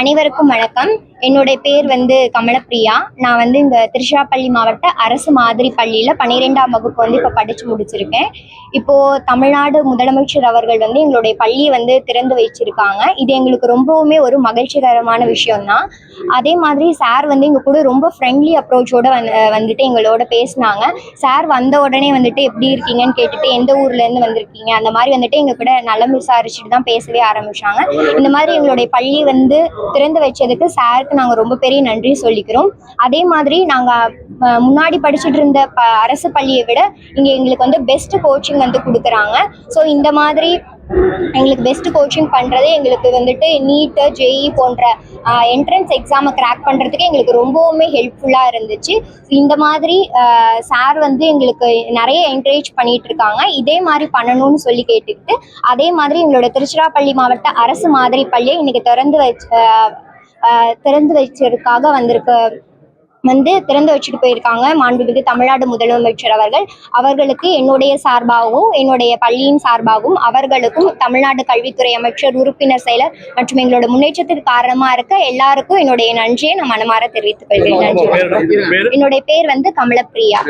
அனைவருக்கும் வணக்கம். என்னுடைய பேர் வந்து கமலப்பிரியா. நான் வந்து இந்த திருச்சிராப்பள்ளி மாவட்ட அரசு மாதிரி பள்ளியில் பன்னிரெண்டாம் வகுப்பு வந்து இப்போ படித்து முடிச்சிருக்கேன். இப்போது தமிழ்நாடு முதலமைச்சர் அவர்கள் வந்து எங்களுடைய பள்ளியை வந்து திறந்து வச்சிருக்காங்க. இது எங்களுக்கு ரொம்பவுமே ஒரு மகிழ்ச்சிகரமான விஷயம்தான். அதே மாதிரி சார் வந்து எங்கள் கூட ரொம்ப ஃப்ரெண்ட்லி அப்ரோச்சோட வந்து வந்துட்டு எங்களோட பேசினாங்க. சார் வந்த உடனே வந்துட்டு எப்படி இருக்கீங்கன்னு கேட்டுட்டு எந்த ஊர்லேருந்து வந்திருக்கீங்க? அந்த மாதிரி வந்துட்டு எங்கள் கூட நலம் விசாரிச்சுட்டு தான் பேசவே ஆரம்பிச்சாங்க. இந்த மாதிரி எங்களுடைய பள்ளி வந்து திறந்து வச்சதுக்கு சாருக்கு நாங்கள் ரொம்ப பெரிய நன்றி சொல்லிக்கிறோம். அதே மாதிரி நாங்கள் முன்னாடி படிச்சுட்டு இருந்த ப அரசு பள்ளியை விட இங்கே எங்களுக்கு வந்து பெஸ்ட் கோச்சிங் வந்து கொடுக்குறாங்க. ஸோ இந்த மாதிரி எங்களுக்கு பெஸ்ட் கோச்சிங் பண்ணுறது எங்களுக்கு வந்துட்டு நீட்டு ஜேஇ போன்ற என்ட்ரன்ஸ் எக்ஸாமை கிராக் பண்ணுறதுக்கு எங்களுக்கு ரொம்பவுமே ஹெல்ப்ஃபுல்லாக இருந்துச்சு. இந்த மாதிரி சார் வந்து எங்களுக்கு நிறைய என்கரேஜ் பண்ணிட்டு இருக்காங்க. இதே மாதிரி பண்ணணும்னு சொல்லி கேட்டுக்கிட்டு அதே மாதிரி எங்களோட திருச்சிராப்பள்ளி மாவட்ட அரசு மாதிரி பள்ளியை இன்னைக்கு திறந்து வச்சு திறந்து வச்சதுக்காக வந்திருக்க. வந்து திறந்து வச்சுட்டு போயிருக்காங்க. மாண்புமிகு தமிழ்நாடு முதலமைச்சர் அவர்கள். அவர்களுக்கு என்னுடைய சார்பாகவும் என்னுடைய பள்ளியின் சார்பாகவும் அவர்களுக்கும் தமிழ்நாடு கல்வித்துறை அமைச்சர் உறுப்பினர் செயலர் மற்றும் எங்களோட முன்னேற்றத்துக்கு காரணமா இருக்க எல்லாருக்கும் என்னுடைய நன்றியை நான் மனமாற தெரிவித்துக் கொள்கிறேன். நன்றி. என்னுடைய பேர் வந்து கமலப்பிரியா.